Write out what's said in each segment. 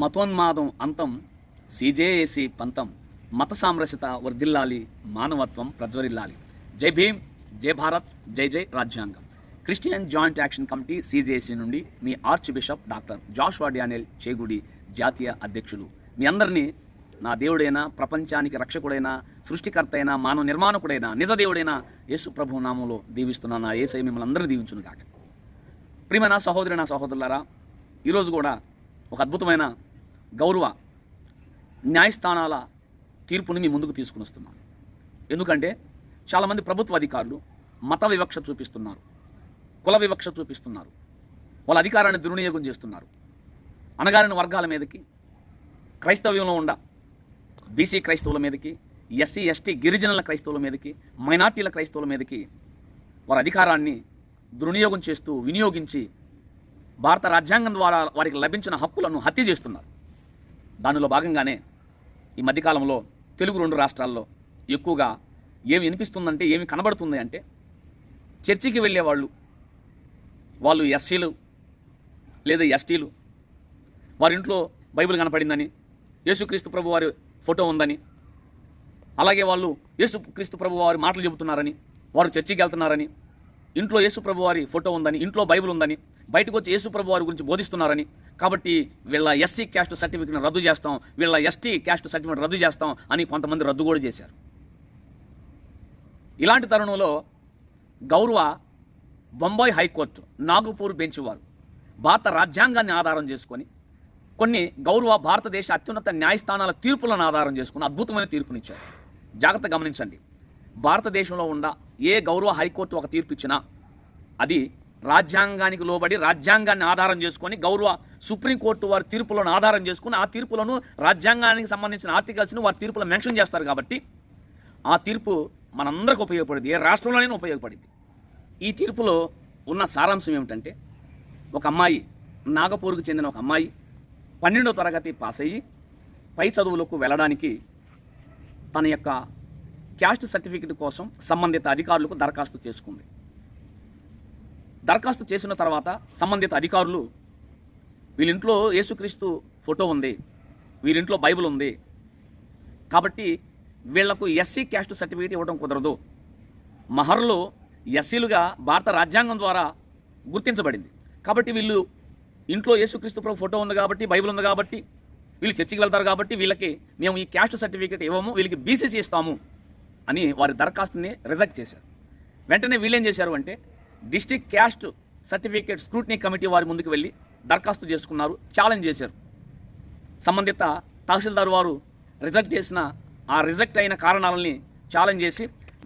మతోన్మాదం అంతం సీజేఏసీ పంతం మత సామరస్యత వర్ధిల్లాలి మానవత్వం ప్రజ్వరిల్లాలి. జై భీమ్ జై భారత్ జై జై రాజ్యాంగం. Christian joint action committee CJAC నుండి మీ archbishop doctor Joshua Daniel Chegudi జాతీయ అధ్యక్షులు. మీ అందరినీ నా దేవుడైన ప్రపంచానికి రక్షకుడైన సృష్టికర్త అయిన మానవ నిర్మాణకుడైన నిజ దేవుడైనా యేసు ప్రభు నామంలో దీవిస్తున్న నా ఏసై మిమ్మల్ని అందరినీ దీవించును కాక ప్రియమైన సహోదరి నా సహోదరులారా ఈరోజు కూడా ఒక అద్భుతమైన గౌరవ న్యాయస్థానాల తీర్పుని మీ ముందుకు తీసుకుని వస్తున్నాను ఎందుకంటే చాలామంది ప్రభుత్వ అధికారులు మత వివక్ష చూపిస్తున్నారు కుల వివక్ష చూపిస్తున్నారు వాళ్ళ అధికారాన్ని దుర్వినియోగం చేస్తున్నారు. అణగారిన వర్గాల మీదకి క్రైస్తవ్యంలో ఉండ బీసీ క్రైస్తవుల మీదకి ఎస్సీ ఎస్టీ గిరిజనుల క్రైస్తవుల మీదకి మైనార్టీల క్రైస్తవుల మీదకి వారి అధికారాన్ని దుర్వినియోగం చేస్తూ వినియోగించి భారత రాజ్యాంగం ద్వారా వారికి లభించిన హక్కులను హత్య చేస్తున్నారు. దానిలో భాగంగానే ఈ మధ్యకాలంలో తెలుగు రెండు రాష్ట్రాల్లో ఎక్కువగా ఏమి వినిపిస్తుందంటే ఏమి కనబడుతుంది అంటే చర్చికి వెళ్ళే వాళ్ళు వాళ్ళు ఎస్సీలు లేదా ఎస్టీలు వారి ఇంట్లో బైబిల్ కనపడిందని యేసుక్రీస్తు ప్రభు వారి ఫోటో ఉందని అలాగే వాళ్ళు యేసుక్రీస్తు ప్రభు వారి మాటలు చెబుతున్నారని వారు చర్చికి వెళ్తున్నారని ఇంట్లో యేసు ప్రభు వారి ఫోటో ఉందని ఇంట్లో బైబిల్ ఉందని బయటకు వచ్చి యేసుప్రభు వారి గురించి బోధిస్తున్నారని. కాబట్టి వీళ్ళ ఎస్సీ క్యాస్ట్ సర్టిఫికేట్ని రద్దు చేస్తాం వీళ్ళ ఎస్టీ క్యాస్ట్ సర్టిఫికేట్ రద్దు చేస్తాం అని కొంతమంది రద్దు కూడా చేశారు. ఇలాంటి తరుణంలో గౌరవ బొంబాయి హైకోర్టు నాగపూర్ బెంచ్ వారు భారత రాజ్యాంగాన్ని ఆధారం చేసుకొని కొన్ని గౌరవ భారతదేశ అత్యున్నత న్యాయస్థానాల తీర్పులను ఆధారం చేసుకుని అద్భుతమైన తీర్పునిచ్చారు. జాగ్రత్త గమనించండి. భారతదేశంలో ఉన్న ఏ గౌరవ హైకోర్టు ఒక తీర్పు ఇచ్చినా అది రాజ్యాంగానికి లోబడి రాజ్యాంగాన్ని ఆధారం చేసుకొని గౌరవ సుప్రీంకోర్టు వారి తీర్పులను ఆధారం చేసుకుని ఆ తీర్పులను రాజ్యాంగానికి సంబంధించిన ఆర్టికల్స్ను వారి తీర్పులో మెన్షన్ చేస్తారు కాబట్టి ఆ తీర్పు మనందరికి ఉపయోగపడింది ఏ రాష్ట్రంలోనైనా ఉపయోగపడింది. ఈ తీర్పులో ఉన్న సారాంశం ఏమిటంటే ఒక అమ్మాయి నాగపూర్కు చెందిన ఒక అమ్మాయి పన్నెండో తరగతి పాస్ అయ్యి పై చదువులకు వెళ్ళడానికి తన యొక్క క్యాస్ట్ సర్టిఫికెట్ కోసం సంబంధిత అధికారులకు దరఖాస్తు చేసుకుంది. దరఖాస్తు చేసిన తర్వాత సంబంధిత అధికారులు వీళ్ళింట్లో యేసుక్రీస్తు ఫోటో ఉంది వీరింట్లో బైబిల్ ఉంది. కాబట్టి వీళ్ళకు ఎస్సీ క్యాస్ట్ సర్టిఫికేట్ ఇవ్వడం కుదరదు. మహర్లో ఎస్సీలుగా భారత రాజ్యాంగం ద్వారా గుర్తించబడింది. కాబట్టి వీళ్ళు ఇంట్లో యేసుక్రీస్తు ప్రభు ఫోటో ఉంది కాబట్టి బైబిల్ ఉంది కాబట్టి వీళ్ళు చర్చికి వెళ్తారు కాబట్టి వీళ్ళకి మేము ఈ క్యాస్ట్ సర్టిఫికేట్ ఇవ్వము వీళ్ళకి బీసీసీ ఇస్తాము అని వారి దరఖాస్తుని రిజెక్ట్ చేశారు. వెంటనే వీళ్ళేం చేశారు అంటే district caste certificate scrutiny committee వారి ముందుకు వెళ్ళి దరఖాస్తు చేసుకున్నారు ఛాలెంజ్ చేశారు. సంబంధిత తహసీల్దార్ వారు రిజెక్ట్ చేసిన ఆ రిజెక్ట్ అయిన కారణాలని ఛాలెంజ్ చేసి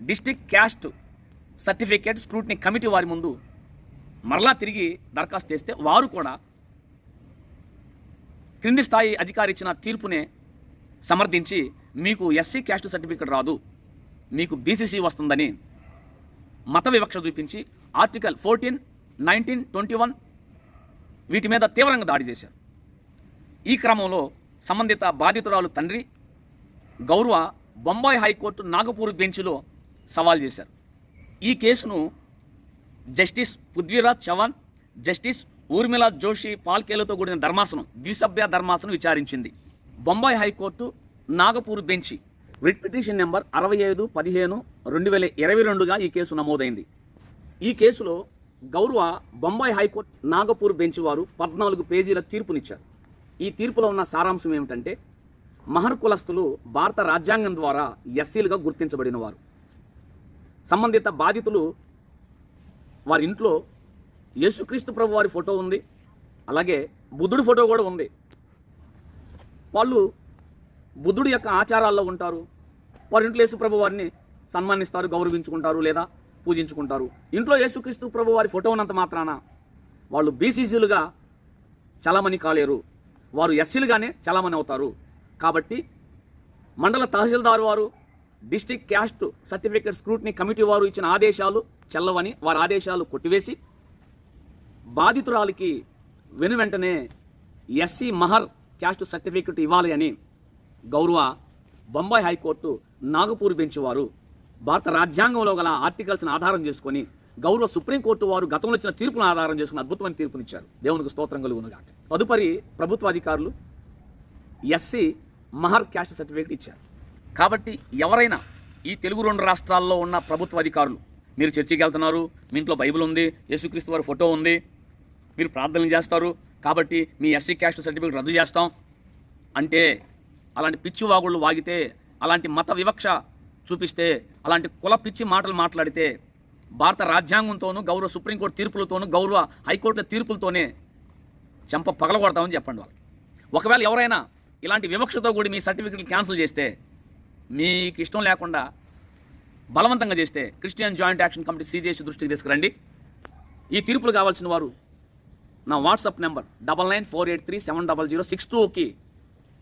district caste certificate scrutiny committee వారి ముందు మరలా తిరిగి దరఖాస్తు చేస్తే వారు కూడా క్రింది స్థాయి అధికారి ఇచ్చిన తీర్పునే సమర్థించి మీకు ఎస్సీ క్యాస్ట్ సర్టిఫికేట్ రాదు మీకు బీసీసీ వస్తుందని మత వివక్ష చూపించి article fourteen nineteen twenty one వీటి మీద తీవ్రంగా దాడి చేశారు. ఈ క్రమంలో సంబంధిత బాధితురాలు తండ్రి గౌరవ బొంబాయి హైకోర్టు నాగపూర్ బెంచ్లో సవాల్ చేశారు. ఈ కేసును జస్టిస్ పృథ్వీరాజ్ చవాన్ జస్టిస్ ఊర్మిళ జోషి పాల్కేలతో కూడిన ధర్మాసనం ద్విసభ్య ధర్మాసనం విచారించింది. Bombay high court Nagpur bench writ petition number అరవై ఐదు పదిహేను రెండు వేల ఇరవై రెండుగా ఈ కేసు నమోదైంది. ఈ కేసులో గౌరవ బొంబాయి హైకోర్టు నాగపూర్ బెంచ్ వారు పద్నాలుగు పేజీల తీర్పునిచ్చారు. ఈ తీర్పులో ఉన్న సారాంశం ఏమిటంటే మహర్ కులస్తులు భారత రాజ్యాంగం ద్వారా ఎస్సీలుగా గుర్తించబడిన వారు. సంబంధిత బాధితులు వారి ఇంట్లో యేసుక్రీస్తు ప్రభు వారి ఫోటో ఉంది అలాగే బుద్ధుడి ఫోటో కూడా ఉంది. వాళ్ళు బుద్ధుడి యొక్క ఆచారాల్లో ఉంటారు వారి ఇంట్లో యేసు ప్రభు వారిని సన్మానిస్తారు గౌరవించుకుంటారు లేదా పూజించుకుంటారు. ఇంట్లో యేసుక్రీస్తు ప్రభు వారి ఫోటో ఉన్నంత మాత్రాన వాళ్ళు బీసీసీలుగా చలామణి కాలేరు. వారు ఎస్సీలుగానే చలామణి అవుతారు. కాబట్టి మండల తహసీల్దార్ వారు district caste certificate scrutiny committee వారు ఇచ్చిన ఆదేశాలు చెల్లవని వారి ఆదేశాలు కొట్టివేసి బాధితురాలికి వెను వెంటనే ఎస్సీ మహర్ క్యాస్ట్ సర్టిఫికేట్ ఇవ్వాలి అని గౌరవ బొంబాయి హైకోర్టు నాగపూర్ బెంచ్ వారు భారత రాజ్యాంగంలో గల ఆర్టికల్స్ని ఆధారం చేసుకొని గౌరవ సుప్రీంకోర్టు వారు గతంలో ఇచ్చిన తీర్పును ఆధారం చేసుకుని అద్భుతమైన తీర్పునిచ్చారు. దేవునికి స్తోత్రం కలుగునుగా తదుపరి ప్రభుత్వ అధికారులు ఎస్సీ మహర్ క్యాస్ట్ సర్టిఫికేట్ ఇచ్చారు. కాబట్టి ఎవరైనా ఈ తెలుగు రెండు రాష్ట్రాల్లో ఉన్న ప్రభుత్వ అధికారులు మీరు చర్చికి వెళ్తున్నారు మీ ఇంట్లో బైబిల్ ఉంది యేసుక్రీస్తు వారి ఫోటో ఉంది మీరు ప్రార్థనలు చేస్తారు కాబట్టి మీ ఎస్సీ క్యాస్ట్ సర్టిఫికేట్ రద్దు చేస్తాం. అంటే అలాంటి పిచ్చివాగుళ్ళు వాగితే అలాంటి మత వివక్ష చూపిస్తే అలాంటి కుల పిచ్చి మాటలు మాట్లాడితే భారత రాజ్యాంగంతోనూ గౌరవ సుప్రీంకోర్టు తీర్పులతోనూ గౌరవ హైకోర్టుల తీర్పులతోనే చెంప పగలగొడతామని చెప్పండి వాళ్ళు. ఒకవేళ ఎవరైనా ఇలాంటి వివక్షతో కూడి మీ సర్టిఫికెట్లు క్యాన్సిల్ చేస్తే మీకు ఇష్టం లేకుండా బలవంతంగా చేస్తే Christian joint action committee CJC దృష్టికి తీసుకురండి. ఈ తీర్పులు కావాల్సిన వారు నా WhatsApp number double nine four eight three seven double zero six టూకి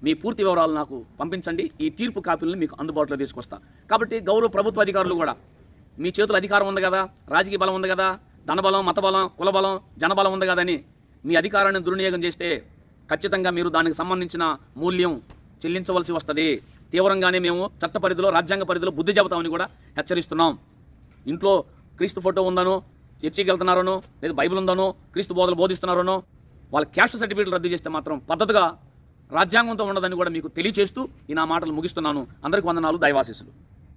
మీ పూర్తి వివరాలు నాకు పంపించండి. ఈ తీర్పు కాపీలను మీకు అందుబాటులో తీసుకొస్తా. కాబట్టి గౌరవ ప్రభుత్వ అధికారులు కూడా మీ చేతుల అధికారం ఉంది కదా రాజకీయ బలం ఉంది కదా ధనబలం మతబలం కులబలం జనబలం ఉంది కదా అని మీ అధికారాన్ని దుర్వినియోగం చేస్తే ఖచ్చితంగా మీరు దానికి సంబంధించిన మూల్యం చెల్లించవలసి వస్తుంది. తీవ్రంగానే మేము చట్ట పరిధిలో రాజ్యాంగ పరిధిలో బుద్ధి చెబుతామని కూడా హెచ్చరిస్తున్నాం. ఇంట్లో క్రీస్తు ఫోటో ఉందనో చర్చికి వెళ్తున్నారనో లేదా బైబిల్ ఉందనో క్రీస్తు బోధలు బోధిస్తున్నారనో వాళ్ళ క్యాస్ట్ సర్టిఫికేట్ రద్దు చేస్తే మాత్రం పద్ధతిగా రాజ్యాంగంతో ఉండదని కూడా మీకు తెలియచేస్తూ ఈ నా మాటలు ముగిస్తున్నాను. అందరికి వందనాలు దైవాశీసులు